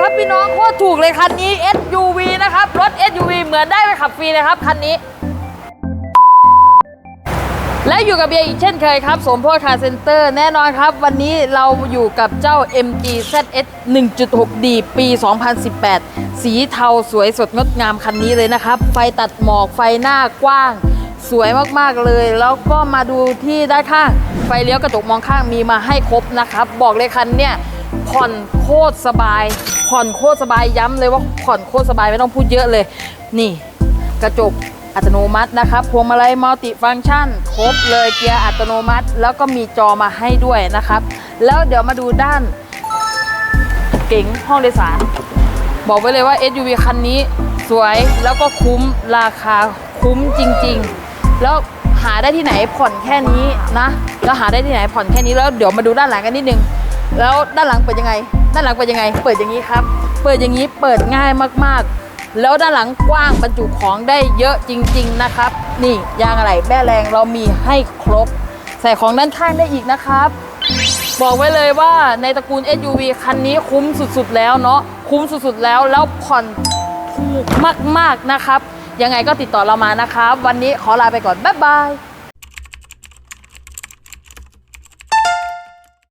ครับพี่น้องโคตรถูกเลยคันนี้ SUV นะครับ รถ SUV เหมือนได้ไปขับฟรีเลยครับคันนี้ และอยู่กับเบียร์อีกเช่นเคยครับ สมโพธคาร์เซ็นเตอร์แน่นอนครับ วันนี้เราอยู่กับเจ้า MG ZS 1.6D ปี 2018 สีเทาสวยสดงดงามคันนี้เลยนะครับ ไฟตัดหมอกไฟหน้ากว้างสวยมาก ๆ เลย แล้วก็มาดูที่ด้านข้าง ไฟเลี้ยวกระจกมองข้างมีมาให้ครบนะครับ บอกเลยคันเนี่ย ผ่อนโคตรสบาย ผ่อนโคตรสบายย้ำเลยว่าผ่อนโคตรสบายไม่ต้องพูดเยอะเลย นี่ กระจกอัตโนมัตินะครับพวงมาลัยมัลติฟังก์ชันครบเลยเกียร์อัตโนมัติ แล้วก็มีจอมาให้ด้วยนะครับ แล้วเดี๋ยวมาดูด้านเก๋งห้องโดยสาร บอกไว้เลยว่า SUV คันนี้สวยแล้วก็คุ้มราคาคุ้มจริง ๆ แล้วหาได้ที่ไหนผ่อนแค่นี้นะ แล้วหาได้ที่ไหนผ่อนแค่นี้แล้วเดี๋ยวมาดูด้านหลังกันนิดนึง แล้วด้านหลังเปิดยังไง ด้านหลังเปิดยังไง เปิดอย่างนี้ครับ เปิดอย่างนี้เปิดง่ายมากๆ แล้วด้านหลังกว้างบรรจุของได้เยอะจริง ๆนะครับ นี่ยางอะไรแม่แรงเรามีให้ครบ ใส่ของด้านข้างได้อีกนะครับ บอกไว้เลยว่าในตระกูล SUV คันนี้คุ้มสุดๆแล้วเนาะคุ้มสุดๆแล้วแล้วผ่อนถูกมากๆนะครับ ยังไงก็ติดต่อเรามานะครับ วันนี้ขอลาไปก่อนบ๊ายบาย